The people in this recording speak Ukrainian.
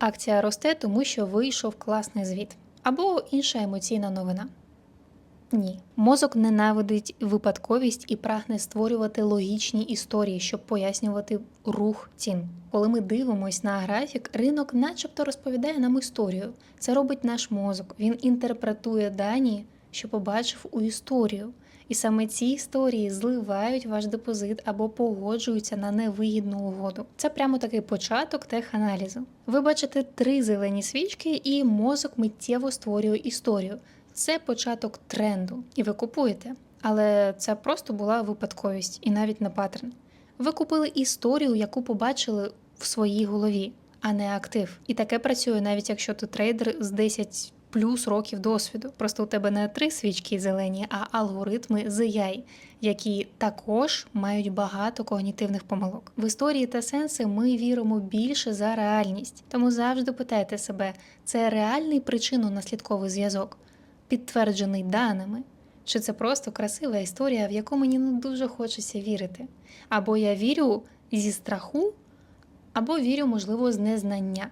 Акція росте, тому що вийшов класний звіт або інша емоційна новина. Ні, мозок ненавидить випадковість і прагне створювати логічні історії, щоб пояснювати рух цін. Коли ми дивимось на графік, ринок начебто розповідає нам історію. Це робить наш мозок. Він інтерпретує дані, що побачив у історію. І саме ці історії зливають ваш депозит або погоджуються на невигідну угоду. Це прямо такий початок теханалізу. Ви бачите три зелені свічки, і мозок миттєво створює історію. Це початок тренду, і ви купуєте. Але це просто була випадковість і навіть не паттерн. Ви купили історію, яку побачили в своїй голові, а не актив. І таке працює навіть якщо ти трейдер з 10 плюс років досвіду. Просто у тебе не три свічки зелені, а алгоритми ZI, які також мають багато когнітивних помилок. В історії та сенси ми віримо більше за реальність. Тому завжди питайте себе, це реальний причинно-наслідковий зв'язок, підтверджений даними. Чи це просто красива історія, в яку мені не дуже хочеться вірити? Або я вірю зі страху, або вірю, можливо, з незнання.